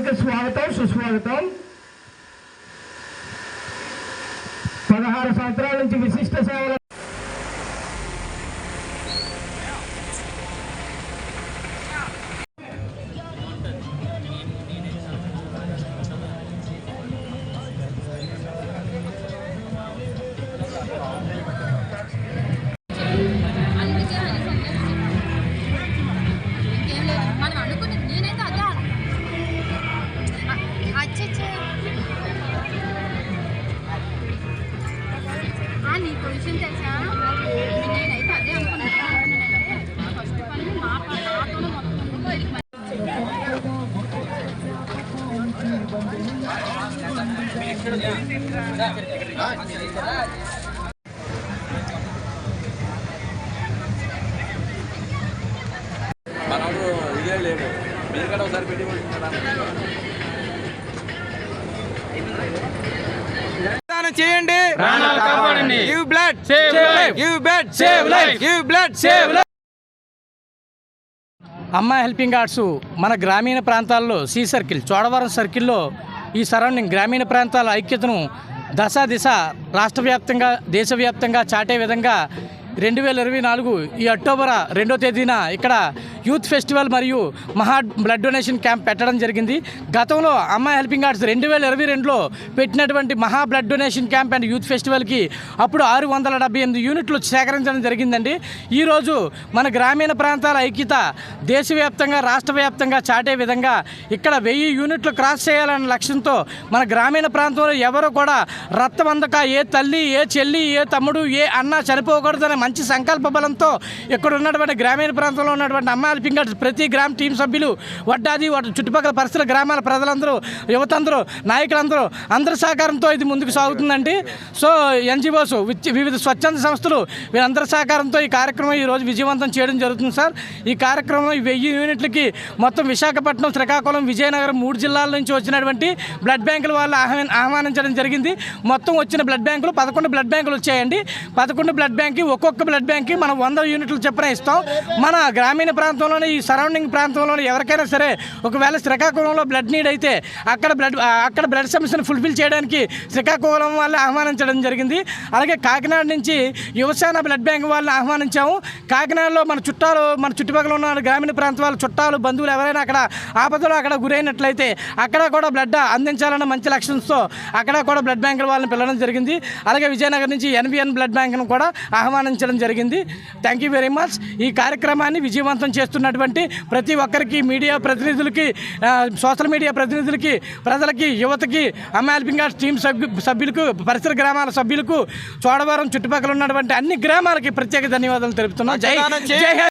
స్వాగతం సుస్వాగతం. పదహారు సంవత్సరాల నీ పొజిషన్ తెలుసా? నేనైతే అదే అనుకున్నాను ఫస్ట్ పని మా పని నాతోనే మొత్తం వెళ్ళి మనోడు ఇదే లేడు మీరు కూడా ఒకసారి పెట్టి దానం చేయండి ప్రాణాలు కాపాడండి. Give blood Life. Give blood Save life. Give blood save life Amma helping arts మన గ్రామీణ ప్రాంతాల్లో సి సర్కిల్ చోడవరం సర్కిల్లో ఈ సరౌండింగ్ గ్రామీణ ప్రాంతాల ఐక్యతను దశ దిశ రాష్ట్ర వ్యాప్తంగా దేశవ్యాప్తంగా చాటే విధంగా రెండు వేల ఇరవై నాలుగు ఈ అక్టోబర్ రెండో తేదీన ఇక్కడ యూత్ ఫెస్టివల్ మరియు మహా బ్లడ్ డొనేషన్ క్యాంప్ పెట్టడం జరిగింది. గతంలో అమ్మాయి హెల్పింగ్ ఆర్ట్స్ రెండు వేల ఇరవై రెండులో పెట్టినటువంటి మహా blood donation camp and youth ఫెస్టివల్కి అప్పుడు ఆరు వందల డెబ్బై ఎనిమిది యూనిట్లు సేకరించడం జరిగిందండి. ఈరోజు మన గ్రామీణ ప్రాంతాల ఐక్యత దేశవ్యాప్తంగా రాష్ట్ర వ్యాప్తంగా చాటే విధంగా ఇక్కడ వెయ్యి యూనిట్లు క్రాస్ చేయాలన్న లక్ష్యంతో మన గ్రామీణ ప్రాంతంలో ఎవరు కూడా రక్తం అందక ఏ తల్లి ఏ చెల్లి ఏ తమ్ముడు ఏ అన్న చనిపోకూడదనే మంచి సంకల్ప బలంతో ఇక్కడ ఉన్నటువంటి గ్రామీణ ప్రాంతంలో ఉన్నటువంటి అమ్మాయిల పింగట్ ప్రతి గ్రామ టీం సభ్యులు వడ్డాది చుట్టుపక్కల పరిసర గ్రామాల ప్రజలందరూ యువతందరూ నాయకులందరూ అందరి సహకారంతో ఇది ముందుకు సాగుతుందండి. సో ఎన్జిఓస్ వివిధ స్వచ్ఛంద సంస్థలు వీరందరి సహకారంతో ఈ కార్యక్రమం ఈరోజు విజయవంతం చేయడం జరుగుతుంది సార్. ఈ కార్యక్రమం వెయ్యి యూనిట్లకి మొత్తం విశాఖపట్నం శ్రీకాకుళం విజయనగరం మూడు జిల్లాల నుంచి వచ్చినటువంటి బ్లడ్ బ్యాంకుల వాళ్ళు ఆహ్వాన ఆహ్వానించడం జరిగింది. మొత్తం వచ్చిన బ్లడ్ బ్యాంకులు పదకొండు బ్లడ్ బ్యాంకులు వచ్చాయండి. పదకొండు బ్లడ్ బ్యాంక్కి ఒక్కొక్క ఒక్క బ్లడ్ బ్యాంక్కి మనం వంద యూనిట్లు చెప్పిన ఇస్తాం. మన గ్రామీణ ప్రాంతంలోనే ఈ సరౌండింగ్ ప్రాంతంలోనే ఎవరికైనా సరే ఒకవేళ శ్రీకాకుళంలో బ్లడ్ నీడ్ అయితే అక్కడ బ్లడ్ అక్కడ బ్లడ్ సమస్యను ఫుల్ఫిల్ చేయడానికి శ్రీకాకుళం వాళ్ళు ఆహ్వానించడం జరిగింది. అలాగే కాకినాడ నుంచి యువసేన బ్లడ్ బ్యాంక్ వాళ్ళని ఆహ్వానించాము. కాకినాడలో మన చుట్టాలు మన చుట్టుపక్కల ఉన్న గ్రామీణ ప్రాంత వాళ్ళ చుట్టాలు బంధువులు ఎవరైనా అక్కడ ఆపదలో అక్కడ గురైనట్లయితే అక్కడ కూడా బ్లడ్ అందించాలన్న మంచి లక్ష్యంతో అక్కడ కూడా బ్లడ్ బ్యాంకుల వాళ్ళని పిలవడం జరిగింది. అలాగే విజయనగరం నుంచి ఎన్బిఎన్ బ్లడ్ బ్యాంక్ను కూడా ఆహ్వానించడం జరిగింది. థ్యాంక్ యూ వెరీ మచ్ ఈ కార్యక్రమాన్ని విజయవంతం చేస్తున్నటువంటి ప్రతి ఒక్కరికి మీడియా ప్రతినిధులకి సోషల్ మీడియా ప్రతినిధులకి ప్రజలకి యువతకి అమ్మ హెల్పింగ్ ఆర్ట్స్ టీం సభ్యు సభ్యులకు పరిసర గ్రామాల సభ్యులకు చోడవరం చుట్టుపక్కల ఉన్నటువంటి అన్ని గ్రామాలకి ప్రత్యేక ధన్యవాదాలు తెలుపుతున్నాం. జై జై.